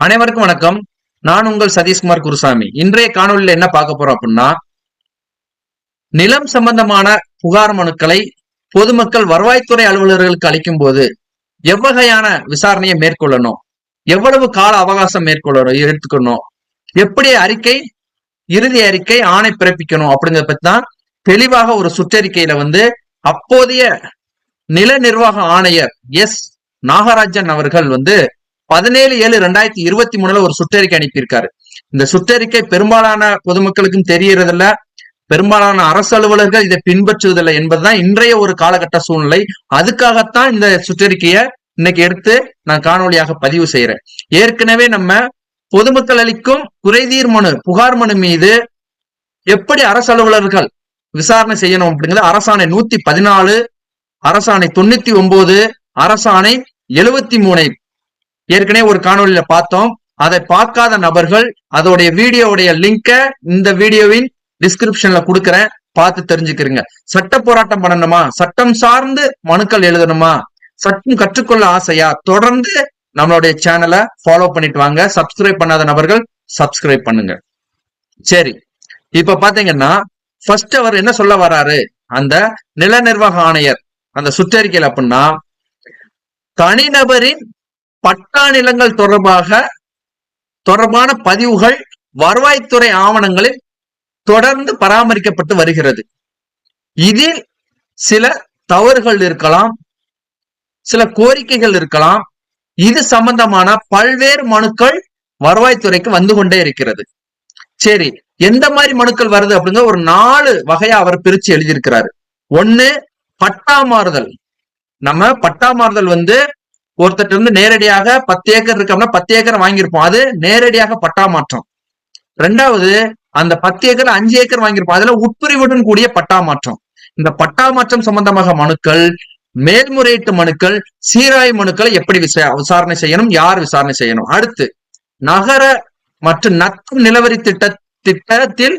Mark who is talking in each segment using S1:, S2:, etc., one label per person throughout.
S1: அனைவருக்கும் வணக்கம். நான் உங்கள் சதீஷ்குமார் குருசாமி. இன்றைய காணொலியில் என்ன பார்க்க போறோம் அப்படின்னா நிலம் சம்பந்தமான புகார் மனுக்களை பொதுமக்கள் வருவாய்த்துறை அலுவலர்களுக்கு அளிக்கும் போது எவ்வகையான விசாரணையை மேற்கொள்ளணும்? எவ்வளவு கால அவகாசம் மேற்கொள்ளணும் எடுத்துக்கணும்? எப்படி அறிக்கை இறுதி அறிக்கை ஆணை பிறப்பிக்கணும் அப்படிங்கறத பத்தி தான் தெளிவாக ஒரு சுற்றறிக்கையில வந்து அப்போதைய நில நிர்வாக ஆணையர் எஸ். நாகராஜன் அவர்கள் வந்து பதினேழு ஏழு ரெண்டாயிரத்தி இருபத்தி மூணுல ஒரு சுற்றறிக்கை அனுப்பியிருக்காரு. இந்த சுற்றறிக்கை பெரும்பாலான பொதுமக்களுக்கும் தெரியறதில்ல. பெரும்பாலான அரசு அலுவலர்கள் இதை பின்பற்றுவதில்லை என்பதுதான் இன்றைய ஒரு காலகட்ட சூழ்நிலை. அதுக்காகத்தான் இந்த சுற்றறிக்கையை இன்னைக்கு எடுத்து நான் காணொலியாக பதிவு செய்யறேன் ஏற்கனவே நம்ம பொதுமக்கள் அளிக்கும் குறைதீர் மனு புகார் மனு மீது எப்படி அரசு அலுவலர்கள் விசாரணை செய்யணும் அப்படிங்கிறது அரசாணை நூத்தி பதினாலு அரசாணை தொண்ணூத்தி ஒன்பது அரசாணை எழுவத்தி மூணை ஏற்கனவே ஒரு காணொலியில பார்த்தோம். அதை பார்க்காத நபர்கள் அதோடைய வீடியோவுடைய லிங்க இந்த வீடியோவின் டிஸ்கிரிப்ஷன்ல கொடுக்கறேன். பார்த்து தெரிஞ்சுக்கிறீங்க. சட்ட போராட்டம் பண்ணணுமா? சட்டம் சார்ந்து மனுக்கள் எழுதணுமா? சட்டம் கற்றுக்கொள்ள ஆசையா? தொடர்ந்து நம்மளுடைய சேனலை ஃபாலோ பண்ணிட்டு வாங்க. சப்ஸ்கிரைப் பண்ணாத நபர்கள் சப்ஸ்கிரைப் பண்ணுங்க. சரி. இப்ப பாத்தீங்கன்னா ஃபர்ஸ்ட் அவர் என்ன சொல்ல வராரு? அந்த நில நிர்வாக ஆணையர் அந்த சுற்றறிக்கையில் அப்படின்னா தனிநபரின் பட்டா நிலங்கள் தொடர்பாக தொடர்பான பதிவுகள் வருவாய்த்துறை ஆவணங்களில் தொடர்ந்து பராமரிக்கப்பட்டு வருகிறது. இதில் சில தவறுகள் இருக்கலாம் சில கோரிக்கைகள் இருக்கலாம். இது சம்பந்தமான பல்வேறு மனுக்கள் வருவாய்த்துறைக்கு வந்து கொண்டே இருக்கிறது. சரி எந்த மாதிரி மனுக்கள் வருது அப்படிங்கிற ஒரு நாலு வகையா அவர் பிரிச்சு எழுதியிருக்கிறாரு. ஒண்ணு பட்டா மாறுதல். நம்ம பட்டா மாறுதல் வந்து ஒருத்தர் இருந்து நேரடியாக பத்து ஏக்கர் இருக்கோம்னா பத்து ஏக்கர் வாங்கியிருப்போம். அது நேரடியாக பட்டா மாற்றம். ரெண்டாவது அந்த பத்து ஏக்கர் அஞ்சு ஏக்கர் வாங்கியிருப்போம். அதுல உட்பிரிவுடன் கூடிய பட்டா மாற்றம். இந்த பட்டா மாற்றம் சம்பந்தமாக மனுக்கள் மேல்முறையீட்டு மனுக்கள் சீராய் மனுக்களை எப்படி விசா விசாரணை செய்யணும் யார் விசாரணை செய்யணும்? அடுத்து நகர மற்றும் நத்தம் நிலவரி திட்ட திட்டத்தில்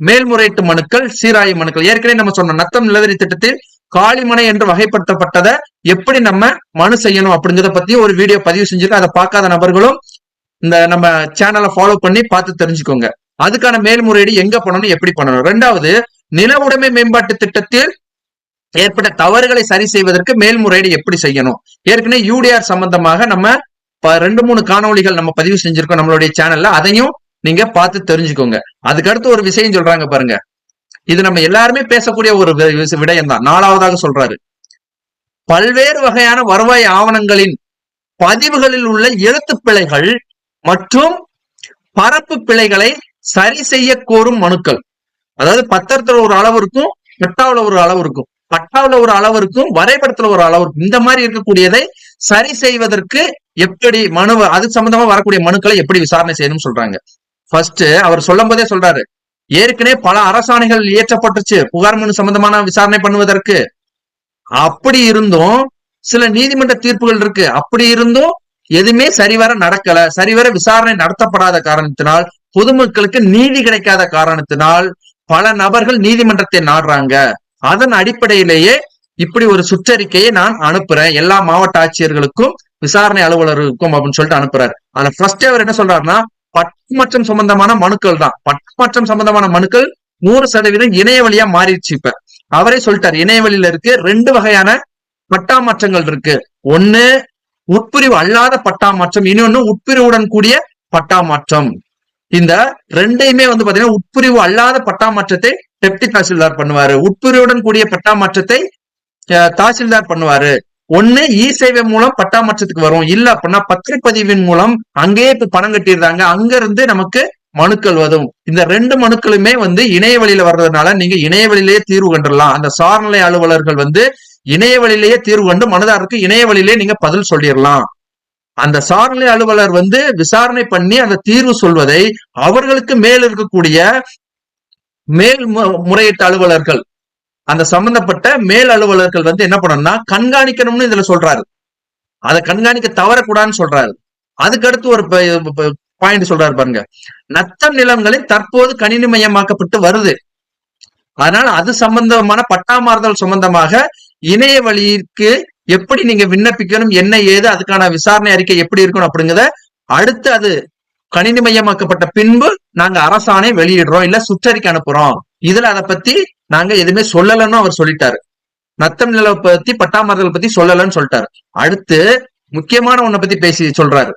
S1: மேல்முறையீட்டு மனுக்கள் சீராய் மனுக்கள். ஏற்கனவே நம்ம சொன்ன நத்தம் நிலவரி திட்டத்தில் காளிமனை என்று வகைப்படுத்தப்பட்டதை எப்படி நம்ம மனு செய்யணும் அப்படிங்கிறத பத்தி ஒரு வீடியோ பதிவு செஞ்சிருக்கோம் அதை பார்க்காத நபர்களும் இந்த நம்ம சேனலை ஃபாலோ பண்ணி பார்த்து தெரிஞ்சுக்கோங்க. அதுக்கான மேல்முறையீடு எங்க பண்ணணும் எப்படி பண்ணணும்? ரெண்டாவது நில உடைமை மேம்பாட்டு திட்டத்தில் ஏற்பட்ட தவறுகளை சரி செய்வதற்கு மேல்முறையீடு எப்படி செய்யணும்? ஏற்கனவே யூடிஆர் சம்பந்தமாக நம்ம ரெண்டு மூணு காணொலிகள் நம்ம பதிவு செஞ்சிருக்கோம் நம்மளுடைய சேனல்ல அதையும் நீங்க பார்த்து தெரிஞ்சுக்கோங்க. அதுக்கடுத்து ஒரு விஷயம் சொல்றாங்க பாருங்க. இது நம்ம எல்லாருமே பேசக்கூடிய ஒரு விடயம் தான் நாலாவதாக சொல்றாரு. பல்வேறு வகையான வருவாய் ஆவணங்களின் பதிவுகளில் உள்ள எழுத்து பிழைகள் மற்றும் பரப்பு பிழைகளை சரி செய்ய கோரும் மனுக்கள். அதாவது பத்திரத்துல ஒரு அளவு இருக்கும் பட்டாவுல ஒரு அளவு இருக்கும் பட்டாவுல ஒரு அளவு இருக்கும் வரைபடத்துல ஒரு அளவு இருக்கும். இந்த மாதிரி இருக்கக்கூடியதை சரி செய்வதற்கு எப்படி மனு அது சம்பந்தமா வரக்கூடிய மனுக்களை எப்படி விசாரணை செய்யணும்னு சொல்றாங்க. ஃபர்ஸ்ட் அவர் சொல்லும் போதே சொல்றாரு. ஏற்கனவே பல அரசாணைகள் இயற்றப்பட்டுச்சு புகார் மனு சம்பந்தமான விசாரணை பண்ணுவதற்கு. அப்படி இருந்தும் சில நீதிமன்ற தீர்ப்புகள் இருக்கு. அப்படி இருந்தும் எதுவுமே சரிவர நடக்கல. சரிவர விசாரணை நடத்தப்படாத காரணத்தினால் பொதுமக்களுக்கு நீதி கிடைக்காத காரணத்தினால் பல நபர்கள் நீதிமன்றத்தை நாடுறாங்க. அதன் அடிப்படையிலேயே இப்படி ஒரு சுற்றறிக்கையை நான் அனுப்புறேன். எல்லா மாவட்ட ஆட்சியர்களுக்கும் விசாரணை அலுவலர்களுக்கும் அப்படின்னு சொல்லிட்டு அனுப்புறாரு. அதுல ஃபர்ஸ்ட் அவர் என்ன சொல்றாருன்னா பட்டமற்றம் சம்பந்தமான மனுக்கள் தான். பட்டமற்றம் சம்பந்தமான மனுக்கள் நூறு சதவீதம் இணைய வழியா மாறிடுச்சு இப்ப. அவரே சொல்லிட்டார் இணைய வழியில இருக்கு ரெண்டு வகையான பட்டா மாற்றங்கள் இருக்கு. ஒண்ணு உட்பிரிவு அல்லாத பட்டா மாற்றம் இன்னொன்னு உட்பிரிவுடன் கூடிய பட்டா மாற்றம் இந்த ரெண்டையுமே வந்து பாத்தீங்கன்னா உட்பிரிவு அல்லாத பட்டா மாற்றத்தை டெப்டி தாசில்தார் பண்ணுவாரு. உட்பிரிவுடன் கூடிய பட்டா மாற்றத்தை தாசில்தார் பண்ணுவாரு. ஒண்ணு இ சேவை மூலம் பட்டாமற்றத்துக்கு வரும். இல்ல அப்படின்னா பத்திரப்பதிவின் மூலம் அங்கேயே இப்ப பணம் கட்டிடுறாங்க. அங்க இருந்து நமக்கு மனுக்கள் வரும். இந்த ரெண்டு மனுக்களுமே வந்து இணைய வழியில வர்றதுனால நீங்க இணைய வழியிலேயே தீர்வு கண்டுடலாம் அந்த சார்நிலை அலுவலர்கள் வந்து இணைய வழியிலேயே தீர்வு கண்டு மனதாருக்கு இணைய வழியிலேயே நீங்க பதில் சொல்லிடலாம். அந்த சார்நிலை அலுவலர் வந்து விசாரணை பண்ணி அந்த தீர்வு சொல்வதை அவர்களுக்கு மேல் இருக்கக்கூடிய மேல் முறையீட்டு அலுவலர்கள் அந்த சம்பந்தப்பட்ட மேல் அலுவலர்கள் வந்து என்ன பண்ணணும்னா கண்காணிக்கணும்னு இதுல சொல்றாரு. அதை கண்காணிக்க தவறக்கூடாதுன்னு சொல்றாரு. அதுக்கடுத்து ஒரு பாயிண்ட் சொல்றாரு பாருங்க. நத்தம் நிலங்களில் தற்போது கணினிமயமாக்கப்பட்டு வருது. அதனால அது சம்பந்தமான பட்டாமாறுதல் சம்பந்தமாக இணைய வழிக்கு எப்படி நீங்க விண்ணப்பிக்கணும் என்ன ஏது அதுக்கான விசாரணை அறிக்கை எப்படி இருக்கணும் அப்படிங்கிறத அடுத்து அது கணினிமயமாக்கப்பட்ட பின்பு நாங்க அரசாணை வெளியிடுறோம் இல்ல சுற்றறிக்கை அனுப்புறோம். இதுல அதை பத்தி நாங்க எதுவுமே சொல்லலன்னு அவர் சொல்லிட்டாரு. நத்தம் நில பத்தி பட்டாமரங்கள் பத்தி சொல்லலன்னு சொல்லிட்டாரு. அடுத்து முக்கியமான ஒன்ன பத்தி பேசி சொல்றாரு.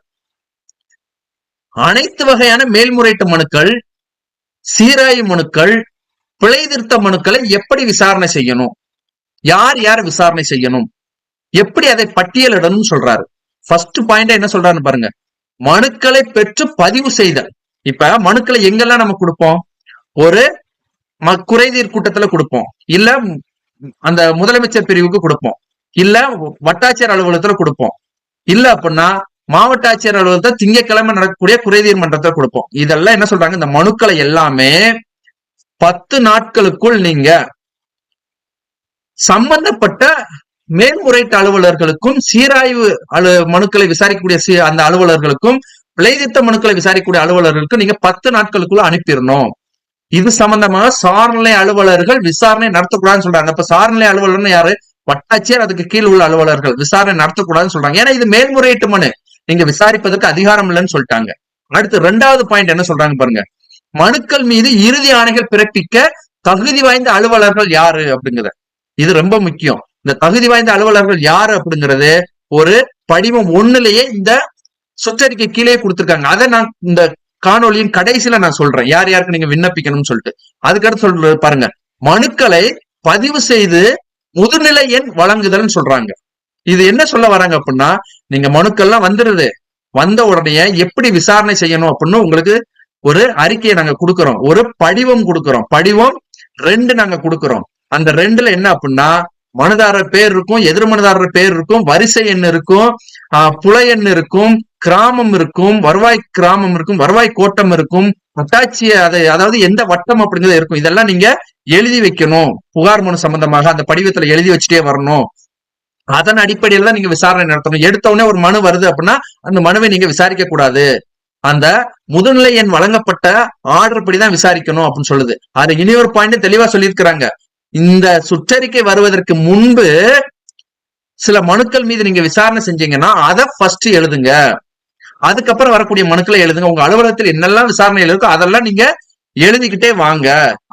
S1: அனைத்து வகையான மேல்முறையீட்டு மனுக்கள் சீராய்வு மனுக்கள் பிழை திருத்த மனுக்களை எப்படி விசாரணை செய்யணும்? யார் யார் விசாரணை செய்யணும்? எப்படி அதை பட்டியலிடணும் சொல்றாரு. ஃபர்ஸ்ட் பாயிண்டா என்ன சொல்றாருன்னு பாருங்க. மனுக்களை பெற்று பதிவு செய்தல். இப்ப மனுக்களை எங்கெல்லாம் நம்ம கொடுப்போம்? ஒரு குறைதீர் கூட்டத்துல கொடுப்போம். இல்ல அந்த முதலமைச்சர் பிரிவுக்கு கொடுப்போம். இல்ல வட்டாட்சியர் அலுவலகத்துல கொடுப்போம். இல்ல அப்படின்னா மாவட்ட ஆட்சியர் அலுவலகத்தை திங்கட்கிழமை நடக்கக்கூடிய குறைதீர் மன்றத்தை கொடுப்போம். இதெல்லாம் என்ன சொல்றாங்க? இந்த மனுக்களை எல்லாமே பத்து நாட்களுக்குள் நீங்க சம்பந்தப்பட்ட மேல்முறையீட்டு அலுவலர்களுக்கும் சீராய்வு அலு மனுக்களை விசாரிக்கக்கூடிய அந்த அலுவலர்களுக்கும் விளைதித்த மனுக்களை விசாரிக்கக்கூடிய அலுவலர்களுக்கும் நீங்க பத்து நாட்களுக்குள்ள அனுப்பிடணும். இது சம்பந்தமாக சார்நிலை அலுவலர்கள் விசாரணை நடத்தக்கூடாதுன்னு சொல்றாங்க. அப்ப சார்நிலை அலுவலர்னு யாரு? வட்டாட்சியர் அதுக்கு கீழ் உள்ள அலுவலர்கள் விசாரணை நடத்தக்கூடாதுன்னு சொல்றாங்க. ஏன்னா இது மேல்முறையீட்டு மனு. நீங்க விசாரிப்பதற்கு அதிகாரம் இல்லைன்னு சொல்லிட்டாங்க. அடுத்து ரெண்டாவது பாயிண்ட் என்ன சொல்றாங்க பாருங்க. மனுக்கள் மீது இறுதி ஆணைகள் பிறப்பிக்க தகுதி வாய்ந்த அலுவலர்கள் யாரு அப்படிங்கிறத. இது ரொம்ப முக்கியம். இந்த தகுதி வாய்ந்த அலுவலர்கள் யாரு அப்படிங்கிறது ஒரு படிவம் ஒண்ணுலயே இந்த சொச்சரிக்கை கீழே கொடுத்திருக்காங்க. அதை நான் இந்த காணொளியின் கடைசியில நான் சொல்றேன். யார் யாருக்கு நீங்க விண்ணப்பிக்கணும்னு சொல்லிட்டு. அதுக்கடுத்து சொல்ற பாருங்க. மனுக்களை பதிவு செய்து முதுநிலை எண் வழங்குதல்னு சொல்றாங்க. இது என்ன சொல்ல வராங்க அப்படின்னா நீங்க மனுக்கள்லாம் வந்துடுது வந்த உடனே எப்படி விசாரணை செய்யணும் அப்படின்னு உங்களுக்கு ஒரு அறிக்கையை நாங்க கொடுக்குறோம். ஒரு படிவம் கொடுக்கிறோம். படிவம் ரெண்டு நாங்க கொடுக்குறோம். அந்த ரெண்டுல என்ன அப்படின்னா மனுதாரர் பேர் இருக்கும் எதிர் மனுதாரர் பேர் இருக்கும் வரிசை எண் இருக்கும் ஆஹ் புல எண் இருக்கும் கிராமம் இருக்கும் வருவாய் கிராமம் இருக்கும் வருவாய் கோட்டம் இருக்கும் அட்டாட்சி அதை அதாவது எந்த வட்டம் அப்படிங்கிறது இருக்கும். இதெல்லாம் நீங்க எழுதி வைக்கணும். புகார் மனு சம்பந்தமாக அந்த படிவத்துல எழுதி வச்சுட்டே வரணும். அதன் அடிப்படையில தான் நீங்க விசாரணை நடத்தணும். எடுத்த உடனே ஒரு மனு வருது அப்படின்னா அந்த மனுவை நீங்க விசாரிக்க கூடாது. அந்த முதுநிலை எண் வழங்கப்பட்ட ஆர்டர் படிதான் விசாரிக்கணும் அப்படின்னு சொல்லுது. அது இனி ஒரு பாயிண்ட் தெளிவா சொல்லியிருக்கிறாங்க. இந்த சுற்றறிக்கை வருவதற்கு முன்பு சில மனுக்கள் மீது நீங்க விசாரணை செஞ்சீங்கன்னா அதை ஃபர்ஸ்ட் எழுதுங்க. அதுக்கப்புறம் வரக்கூடிய மனுக்களை எழுதுங்க. உங்க அலுவலகத்தில் என்னெல்லாம் விசாரணை இருக்கோ அதெல்லாம் நீங்க எழுதிக்கிட்டே வாங்க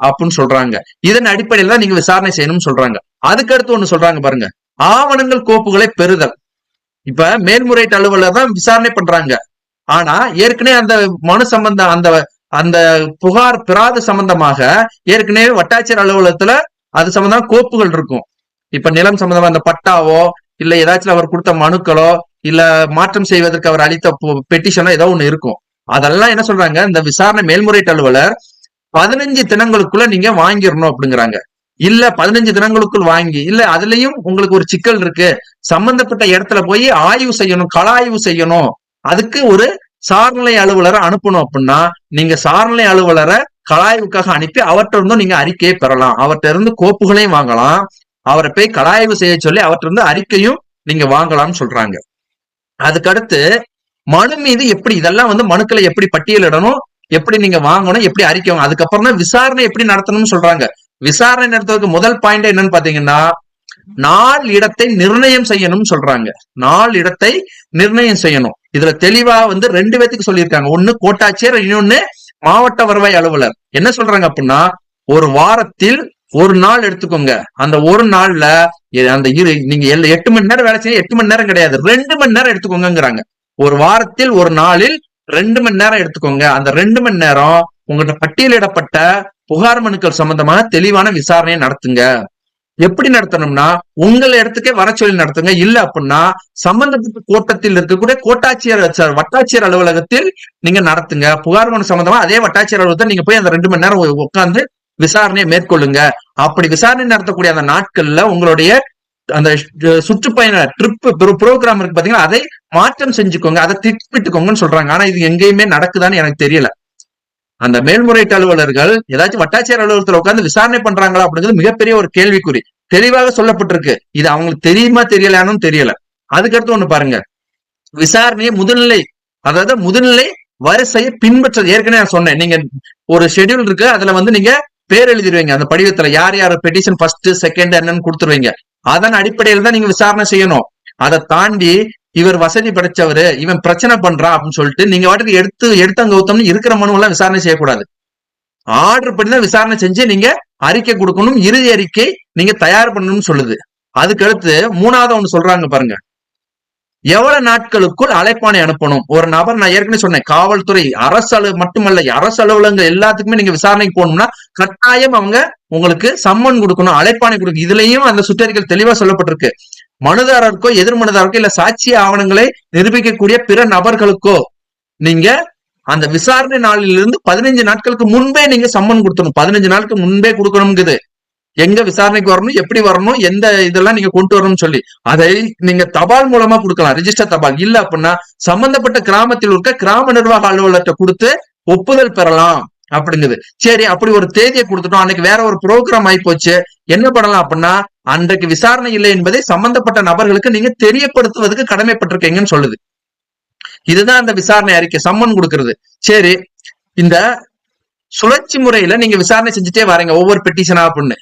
S1: அப்படின்னு சொல்றாங்க. இதன் அடிப்படையில் தான் நீங்க விசாரணை செய்யணும்னு சொல்றாங்க. அதுக்கு அடுத்து ஒண்ணு சொல்றாங்க பாருங்க. ஆவணங்கள் கோப்புகளை பெறுதல். இப்ப மேல்முறையீட்டு அலுவலர் தான் விசாரணை பண்றாங்க. ஆனா ஏற்கனவே அந்த மனு சம்பந்தம் அந்த அந்த புகார் பிராத சம்பந்தமாக ஏற்கனவே வட்டாட்சியர் அலுவலகத்துல அது சம்பந்தமா கோப்புகள் இருக்கும். இப்ப நிலம் சம்பந்தமா அந்த பட்டாவோ இல்ல ஏதாச்சும் அவர் கொடுத்த மனுக்களோ இல்ல மாற்றம் செய்வதற்கு அவர் அளித்த பெட்டிஷனோ ஏதோ ஒண்ணு இருக்கும். அதெல்லாம் என்ன சொல்றாங்க? இந்த விசாரணை மேல்முறையீட்டு அலுவலர் பதினஞ்சு தினங்களுக்குள்ள நீங்க வாங்கிடணும் அப்படிங்கிறாங்க. இல்ல பதினஞ்சு தினங்களுக்குள் வாங்கி இல்ல அதுலயும் உங்களுக்கு ஒரு சிக்கல் இருக்கு. சம்பந்தப்பட்ட இடத்துல போய் ஆய்வு செய்யணும் கள ஆய்வு செய்யணும். அதுக்கு ஒரு சார்நிலை அலுவலரை அனுப்பணும் அப்படின்னா நீங்க சார்நிலை அலுவலரை கலாய்வுக்காக அனுப்பி அவர்கிட்ட இருந்தும் நீங்க அறிக்கையை பெறலாம். அவர்கிட்ட இருந்து கோப்புகளையும் வாங்கலாம். அவரை போய் கலாய்வு செய்ய சொல்லி அவர்கிட்ட இருந்து அறிக்கையும் நீங்க வாங்கலாம்னு சொல்றாங்க. அதுக்கடுத்து மனு மீது எப்படி இதெல்லாம் வந்து மனுக்களை எப்படி பட்டியலிடணும் எப்படி நீங்க வாங்கணும் எப்படி அறிக்கை அதுக்கப்புறம் தான் விசாரணை எப்படி நடத்தணும்னு சொல்றாங்க. விசாரணை நடத்துவதற்கு முதல் பாயிண்ட் என்னன்னு பாத்தீங்கன்னா நாள் இடத்தை நிர்ணயம் செய்யணும்னு சொல்றாங்க. நாள் இடத்தை நிர்ணயம் செய்யணும். இதுல தெளிவா வந்து ரெண்டு பேத்துக்கு சொல்லியிருக்காங்க. ஒண்ணு கோட்டாட்சியர் இன்னொன்னு மாவட்ட வருவாய் அலுவலர். என்ன சொல்றாங்க அப்படின்னா ஒரு வாரத்தில் ஒரு நாள் எடுத்துக்கோங்க. அந்த ஒரு நாள்ல அந்த இரு நீங்க எட்டு மணி நேரம் வேலை செய்ய எட்டு மணி நேரம் கிடையாது. ரெண்டு மணி நேரம் எடுத்துக்கோங்கிறாங்க ஒரு வாரத்தில் ஒரு நாளில் ரெண்டு மணி நேரம் எடுத்துக்கோங்க. அந்த ரெண்டு மணி நேரம் உங்கள்கிட்ட பட்டியலிடப்பட்ட புகார் மனுக்கள் சம்பந்தமான தெளிவான விசாரணையை நடத்துங்க. எப்படி நடத்தணும்னா உங்கள் இடத்துக்கே வர சொல்லி நடத்துங்க. இல்ல அப்படின்னா சம்பந்தப்பட்ட கோட்டத்தில் இருக்கக்கூடிய கோட்டாட்சியர் வட்டாட்சியர் அலுவலகத்தில் நீங்க நடத்துங்க. புகார் மனு சம்பந்தமா அதே வட்டாட்சியர் அலுவலகத்தை நீங்க போய் அந்த ரெண்டு மணி நேரம் உட்காந்து உட்கார்ந்து விசாரணையை மேற்கொள்ளுங்க. அப்படி விசாரணை நடத்தக்கூடிய அந்த நாட்கள்ல உங்களுடைய அந்த சுற்றுப்பயண ட்ரிப் ப்ரோக்ராம் இருக்கு பாத்தீங்கன்னா அதை மாற்றம் செஞ்சுக்கோங்க. அதை திட்டமிட்டுக்கோங்கன்னு சொல்றாங்க. ஆனா இது எங்கேயுமே நடக்குதான்னு எனக்கு தெரியல. அந்த மேல்முறையீட்டு அலுவலர்கள் ஏதாச்சும் வட்டாட்சியர் அலுவலகத்துல உட்கார்ந்து விசாரணை பண்றாங்களா அப்படிங்கிறது மிகப்பெரிய ஒரு கேள்விக்குறி. தெளிவாக சொல்லப்பட்டிருக்கு. இது அவங்களுக்கு தெரியுமா தெரியலான்னு தெரியல. அதுக்கடுத்து ஒண்ணு பாருங்க. விசாரணையை முதுநிலை அதாவது முதுநிலை வரிசையை பின்பற்றது. ஏற்கனவே நான் சொன்னேன். நீங்க ஒரு ஷெட்யூல் இருக்கு அதுல வந்து நீங்க பேர் எழுதிடுவீங்க. அந்த படிவத்துல யார் யார் பெட்டிஷன் ஃபர்ஸ்ட் செகண்ட் என்னன்னு கொடுத்துருவீங்க. அதன் அடிப்படையில் தான் நீங்க விசாரணை செய்யணும். அதை தாண்டி இவர் வசதி படைச்சவரு இவன் பிரச்சனை பண்றான் அப்படின்னு சொல்லிட்டு நீங்க வாட்டுக்கு எடுத்து எடுத்தங்க கௌத்தம்னு இருக்கிற மனுவெல்லாம் விசாரணை செய்யக்கூடாது. ஆர்டர் பண்ணி தான் விசாரணை செஞ்சு நீங்க அறிக்கை கொடுக்கணும் இறுதி அறிக்கை நீங்க தயார் பண்ணணும்னு சொல்லுது. அதுக்கடுத்து மூணாவது ஒண்ணு சொல்றாங்க பாருங்க. எவ்வளவு நாட்களுக்குள் அழைப்பானை அனுப்பணும்? ஒரு நபர் நான் ஏற்கனவே சொன்னேன் காவல்துறை அரசு அலு மட்டுமல்ல அரசு அலுவலகங்கள் எல்லாத்துக்குமே நீங்க விசாரணைக்கு போகணும்னா கட்டாயம் அவங்க உங்களுக்கு சம்மன் கொடுக்கணும் அழைப்பானை கொடுக்கணும். இதுலயும் அந்த சுற்றறிக்கையில் தெளிவா சொல்லப்பட்டிருக்கு. மனுதாரருக்கோ எதிர் மனுதாரருக்கோ இல்ல சாட்சி ஆவணங்களை நிரூபிக்கக்கூடிய பிற நபர்களுக்கோ நீங்க அந்த விசாரணை நாளிலிருந்து பதினஞ்சு நாட்களுக்கு முன்பே நீங்க சம்மன் கொடுத்தணும் பதினஞ்சு நாளுக்கு முன்பே கொடுக்கணுங்குது எங்க விசாரணைக்கு வரணும் எப்படி வரணும் எந்த இதெல்லாம் நீங்க கொண்டு வரணும்னு சொல்லி. அதை நீங்க தபால் மூலமா கொடுக்கலாம் ரிஜிஸ்டர் தபால். இல்ல அப்படின்னா சம்பந்தப்பட்ட கிராமத்தில் இருக்க கிராம நிர்வாக அலுவலர்கிட்ட கொடுத்து ஒப்புதல் பெறலாம் அப்படிங்குது. சரி அப்படி ஒரு தேதியை கொடுத்துட்டோம் அன்னைக்கு வேற ஒரு ப்ரோக்ராம் ஆகி போச்சு. என்ன பண்ணலாம் அப்படின்னா அன்றைக்கு விசாரணை இல்லை என்பதை சம்பந்தப்பட்ட நபர்களுக்கு நீங்க தெரியப்படுத்துவதற்கு கடமைப்பட்டிருக்கீங்கன்னு சொல்லுது. இதுதான் அந்த விசாரணை அறிக்கை சம்மன் கொடுக்கறது. சரி இந்த சுழற்சி முறையில நீங்க விசாரணை செஞ்சுட்டே வரீங்க ஒவ்வொரு பெட்டிஷனா அப்படின்னு.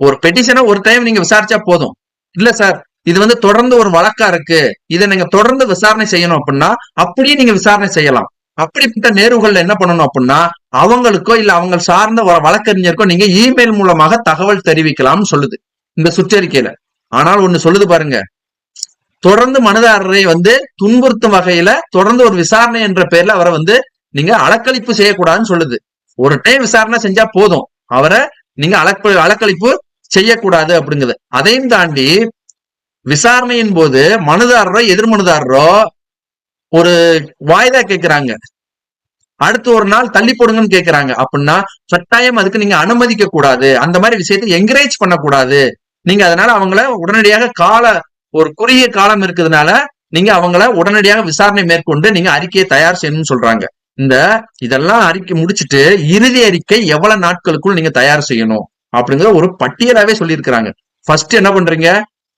S1: ஒரு பெட்டிஷனை ஒரு டைம் நீங்க விசாரிச்சா போதும். இல்ல சார் இது வந்து தொடர்ந்து ஒரு வழக்கா இருக்கு. இதை நீங்க தொடர்ந்து விசாரணை செய்யணும் அப்படின்னா அப்படியே நீங்க விசாரணை செய்யலாம். அப்படிப்பட்ட நேர்வுகள்ல என்ன பண்ணணும் அப்படின்னா அவங்களுக்கோ இல்ல அவங்க சார்ந்த ஒரு வழக்கறிஞருக்கோ நீங்க இமெயில் மூலமாக தகவல் தெரிவிக்கலாம்னு சொல்லுது இந்த சுற்றறிக்கையில. ஆனால் ஒண்ணு சொல்லுது பாருங்க. தொடர்ந்து மனதாரரை வந்து துன்புறுத்தும் வகையில தொடர்ந்து ஒரு விசாரணை என்ற பேர்ல அவரை வந்து நீங்க அலக்களிப்பு செய்யக்கூடாதுன்னு சொல்லுது. ஒரு டைம் விசாரணை செஞ்சா போதும். அவரை நீங்க அலக்க அலக்களிப்பு செய்யக்கூடாது அப்படிங்கிறது அதையும் தாண்டி விசாரணையின் போது மனுதாரரோ எதிர் மனுதாரரோ ஒரு வாய்தா கேட்கிறாங்க அடுத்து ஒரு நாள் தள்ளி போடுங்கன்னு கேட்கிறாங்க அப்படின்னா கட்டாயம் அதுக்கு நீங்க அனுமதிக்க கூடாது. அந்த மாதிரி விஷயத்தை என்கரேஜ் பண்ணக்கூடாது. நீங்க அதனால அவங்கள உடனடியாக கால ஒரு குறுகிய காலம் இருக்கிறதுனால நீங்க அவங்கள உடனடியாக விசாரணை மேற்கொண்டு நீங்க அறிக்கையை தயார் செய்யணும்னு சொல்றாங்க. இந்த இதெல்லாம் அறிக்கை முடிச்சுட்டு இறுதி அறிக்கை எவ்வளவு நாட்களுக்குள் நீங்க தயார் செய்யணும்? அப்படிங்கிற ஒரு பட்டியலாவே சொல்லியிருக்கிறாங்க. ஃபர்ஸ்ட் என்ன பண்றீங்க?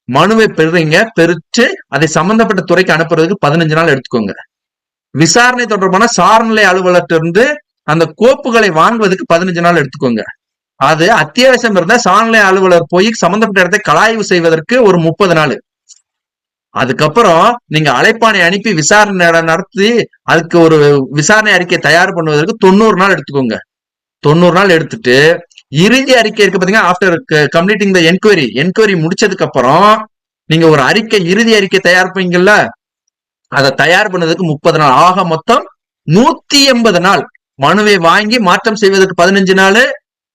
S1: மனுவை பெறுறீங்க. பெருச்சு அதை சம்பந்தப்பட்ட துறைக்கு அனுப்புறதுக்கு பதினஞ்சு நாள் எடுத்துக்கோங்க. விசாரணை தொடர்பான சார்நிலை அலுவலர்கிட்ட அந்த கோப்புகளை வாங்குவதுக்கு பதினஞ்சு நாள் எடுத்துக்கோங்க. அது அத்தியாவசியம் இருந்தா சார்நிலை அலுவலர் போய் சம்பந்தப்பட்ட இடத்தை கலாய்வு செய்வதற்கு ஒரு முப்பது நாள். அதுக்கப்புறம் நீங்க அழைப்பானை அனுப்பி விசாரணை நடத்தி அதுக்கு ஒரு விசாரணை அறிக்கை தயார் பண்ணுவதற்கு தொண்ணூறு நாள் எடுத்துக்கோங்க. தொண்ணூறு நாள் எடுத்துட்டு இறுதி அறிக்கை இருக்கு பாத்தீங்கன்னா after completing the enquiry enquiry முடிச்சதுக்கு அப்புறம் நீங்க ஒரு அறிக்கை இறுதி அறிக்கை தயாரிப்பீங்கல்ல அதை தயார் பண்ணதுக்கு முப்பது நாள். ஆக மொத்தம் நூத்தி எண்பது நாள். மனுவை வாங்கி மாற்றம் செய்வதற்கு பதினஞ்சு நாள்.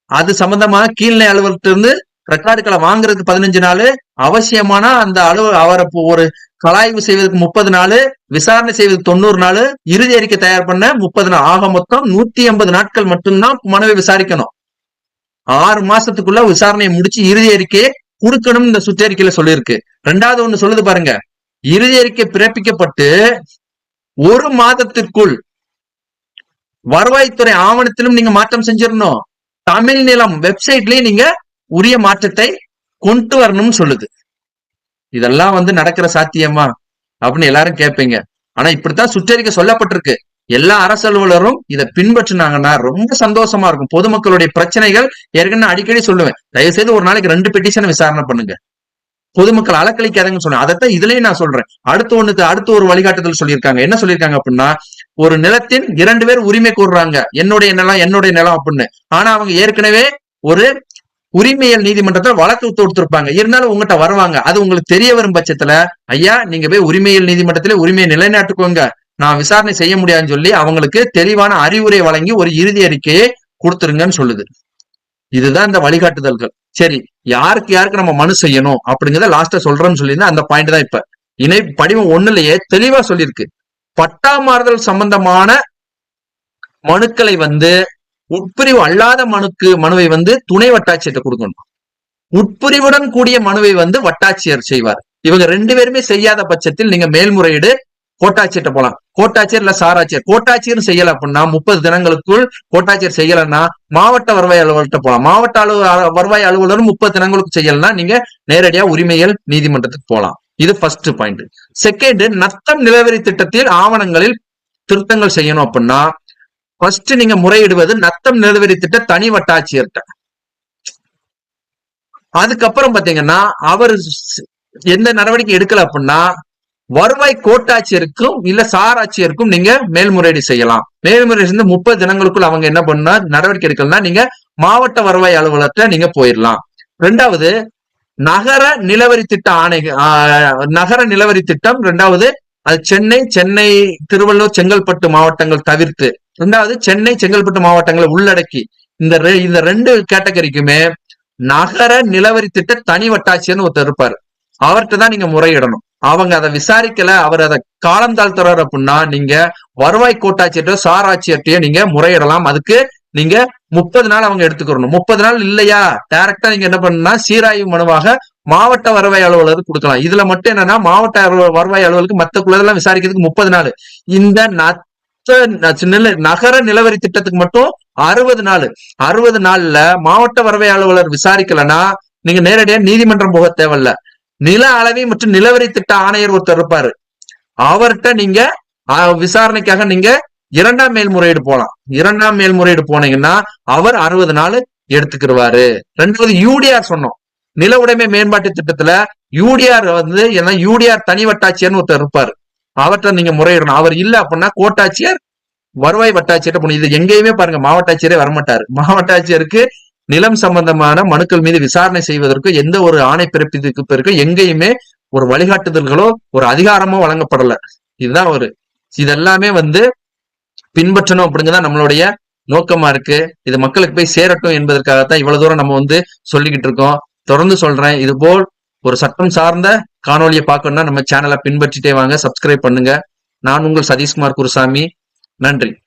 S1: அது சம்பந்தமாக கீழ்நிலை அலுவலகத்திலிருந்து இருந்து ரெக்கார்டுகளை வாங்குறதுக்கு பதினஞ்சு நாள். அவசியமான அந்த அளவு அவரை ஒரு கலாய்வு செய்வதற்கு முப்பது நாள். விசாரணை செய்வதற்கு தொண்ணூறு நாள். இறுதி அறிக்கை தயார் பண்ண முப்பது நாள். ஆக மொத்தம் நூத்தி எண்பது நாட்கள் மட்டும்தான் மனுவை விசாரிக்கணும். ஆறு மாசத்துக்குள்ள விசாரணையை முடிச்சு இறுதி அறிக்கையை கொடுக்கணும் இந்த சுற்றறிக்கையில சொல்லியிருக்கு. ரெண்டாவது ஒண்ணு சொல்லுது பாருங்க. இறுதி அறிக்கை பிறப்பிக்கப்பட்டு ஒரு மாதத்திற்குள் வருவாய்த்துறை ஆவணத்திலும் நீங்க மாற்றம் செஞ்சிடணும். தமிழ் நிலம் வெப்சைட்லயும் நீங்க உரிய மாற்றத்தை கொண்டு வரணும்னு சொல்லுது. இதெல்லாம் வந்து நடக்கிற சாத்தியமா? அப்படின்னு எல்லாரும் கேட்பீங்க. ஆனா இப்படித்தான் சுற்றறிக்கை சொல்லப்பட்டிருக்கு. எல்லா அரசு அலுவலரும் இதை பின்பற்றினாங்கன்னா ரொம்ப சந்தோஷமா இருக்கும். பொதுமக்களுடைய பிரச்சனைகள் ஏற்கனவே அடிக்கடி சொல்லுவேன். தயவு செய்து ஒரு நாளைக்கு ரெண்டு பெட்டிஷனை விசாரணை பண்ணுங்க. பொதுமக்கள் அலக்களிக்காதங்கன்னு சொன்னேன் அதைத்தான் இதுலயும் நான் சொல்றேன். அடுத்த ஒண்ணுக்கு அடுத்த ஒரு வழிகாட்டுதல் சொல்லியிருக்காங்க. என்ன சொல்லியிருக்காங்க அப்படின்னா ஒரு நிலத்தின் இரண்டு பேர் உரிமை கூறுறாங்க என்னுடைய நிலம் என்னுடைய நிலம் அப்படின்னு. ஆனா அவங்க ஏற்கனவே ஒரு உரிமையல் நீதிமன்றத்தை வழக்கு தொடுத்திருப்பாங்க இருந்தாலும் உங்ககிட்ட வருவாங்க. அது உங்களுக்கு தெரிய வரும் பட்சத்துல ஐயா நீங்க போய் உரிமையல் நீதிமன்றத்திலே உரிமையை நிலைநாட்டுக்கோங்க. நான் விசாரணை செய்ய முடியாதுன்னு சொல்லி அவங்களுக்கு தெளிவான அறிவுரை வழங்கி ஒரு இறுதி அறிக்கையை கொடுத்துருங்கன்னு சொல்லுது. இதுதான் இந்த வழிகாட்டுதல்கள். சரி யாருக்கு யாருக்கு நம்ம மனு செய்யணும் அப்படிங்கிறத லாஸ்டா சொல்றேன்னு சொல்லியிருந்தா அந்த பாயிண்ட் தான் இப்ப. இணை படிவம் ஒண்ணுலயே தெளிவா சொல்லியிருக்கு. பட்டா மாறுதல் சம்பந்தமான மனுக்களை வந்து உட்பிரிவு அல்லாத மனுக்கு மனுவை வந்து துணை வட்டாட்சியர்கிட்ட கொடுக்கணும். உட்பிரிவுடன் கூடிய மனுவை வந்து வட்டாட்சியர் செய்வார். இவங்க ரெண்டு பேருமே செய்யாத பட்சத்தில் நீங்க மேல்முறையீடு கோட்டாட்சியர்கிட்ட போலாம். கோட்டாட்சியர் இல்ல சாராட்சியர். கோட்டாட்சியர் செய்யல அப்படின்னா முப்பது தினங்களுக்குள் கோட்டாட்சியர் செய்யலன்னா மாவட்ட வருவாய் அலுவலர்கிட்ட போலாம். மாவட்ட அலுவ வருவாய் அலுவலரும் முப்பது தினங்களுக்கு செய்யலன்னா நீங்க நேரடியா உரிமையல் நீதிமன்றத்துக்கு போலாம். இது ஃபர்ஸ்ட் பாயிண்ட் செகண்ட் நத்தம் நிலவரி திட்டத்தில் ஆவணங்களில் திருத்தங்கள் செய்யணும் அப்படின்னா ஃபர்ஸ்ட் நீங்க முறையிடுவது நத்தம் நிலவரி திட்ட தனி வட்டாட்சியர்கிட்ட. அதுக்கப்புறம் பாத்தீங்கன்னா அவர் எந்த நடவடிக்கை எடுக்கல அப்படின்னா வருவாய் கோட்டாட்சியருக்கும் இல்ல சாராட்சியருக்கும் நீங்க மேல்முறையீடு செய்யலாம். மேல்முறையீடு செஞ்சு முப்பது தினங்களுக்குள் அவங்க என்ன பண்ணா நடவடிக்கை எடுக்கலன்னா நீங்க மாவட்ட வருவாய் அலுவலகத்தை நீங்க போயிடலாம். ரெண்டாவது நகர நிலவரி திட்ட ஆணை ஆஹ், நகர நிலவரி திட்டம். ரெண்டாவது அது சென்னை சென்னை திருவள்ளூர் செங்கல்பட்டு மாவட்டங்கள் தவிர்த்து. ரெண்டாவது சென்னை செங்கல்பட்டு மாவட்டங்களை உள்ளடக்கி. இந்த ரெ- இந்த ரெண்டு கேட்டகரிக்குமே நகர நிலவரி திட்ட தனி வட்டாட்சியர்னு ஒருத்தர் இருப்பாரு. அவர்கிட்ட தான் நீங்க முறையிடணும். அவங்க அதை விசாரிக்கல அவர் அதை காலம் தாழ்த்துறாரு அப்படின்னா நீங்க வருவாய் கோட்டாட்சியர்கிட்ட சாராட்சியர்கிட்டயோ நீங்க முறையிடலாம். அதுக்கு நீங்க முப்பது நாள் அவங்க எடுத்துக்கிறணும். முப்பது நாள் இல்லையா? டைரக்டா நீங்க என்ன பண்ணா சீராய்வு மனுவாக மாவட்ட வருவாய் அலுவலருக்கு கொடுக்கலாம். இதுல மட்டும் என்னன்னா மாவட்ட வருவாய் அலுவலருக்கு மத்த குள்ளதெல்லாம் விசாரிக்கிறதுக்கு முப்பது நாள். இந்த நில- நகர நிலவரி திட்டத்துக்கு மட்டும் அறுபது நாள். அறுபது நாள்ல மாவட்ட வருவாய் அலுவலர் விசாரிக்கலன்னா நீங்க நேரடியா நீதிமன்றம் போக தேவையில்ல. நில அளவி மற்றும் நிலவரி திட்ட ஆணையர் ஒருத்தர் இருப்பாரு. அவர்கிட்ட நீங்க விசாரணைக்காக நீங்க இரண்டாம் மேல்முறையீடு போலாம். இரண்டாம் மேல்முறையீடு போனீங்கன்னா அவர் அறுபது நாள் எடுத்துக்கிடுவாரு ரெண்டாவது யூடிஆர் சொன்னோம். நில உடைமை மேம்பாட்டு திட்டத்துல யூடிஆர் வந்து ஏன்னா யூடிஆர் தனி வட்டாட்சியர்னு ஒருத்தர் இருப்பாரு. அவர்கிட்ட நீங்க முறையிடணும். அவர் இல்ல அப்படின்னா கோட்டாட்சியர் வருவாய் வட்டாட்சியர்கிட்ட போகணும் இது எங்கேயுமே பாருங்க மாவட்ட ஆட்சியரே வரமாட்டாரு. மாவட்ட ஆட்சியருக்கு நிலம் சம்பந்தமான மனுக்கள் மீது விசாரணை செய்வதற்கு எந்த ஒரு ஆணை பிறப்பிற்கு எங்கேயுமே ஒரு வழிகாட்டுதல்களோ ஒரு அதிகாரமோ வழங்கப்படல. இதுதான் ஒரு. இதெல்லாமே வந்து பின்பற்றணும் அப்படிங்கதான் நம்மளுடைய நோக்கமா இருக்கு. இது மக்களுக்கு போய் சேரட்டும் என்பதற்காகத்தான் இவ்வளவு தூரம் நம்ம வந்து சொல்லிக்கிட்டு இருக்கோம். தொடர்ந்து சொல்றேன். இது போல் ஒரு சட்டம் சார்ந்த காணொளியை பார்க்கணும்னா நம்ம சேனலை பின்பற்றிட்டே வாங்க. சப்ஸ்கிரைப் பண்ணுங்க. நான் உங்கள் சதீஷ்குமார் குருசாமி. நன்றி.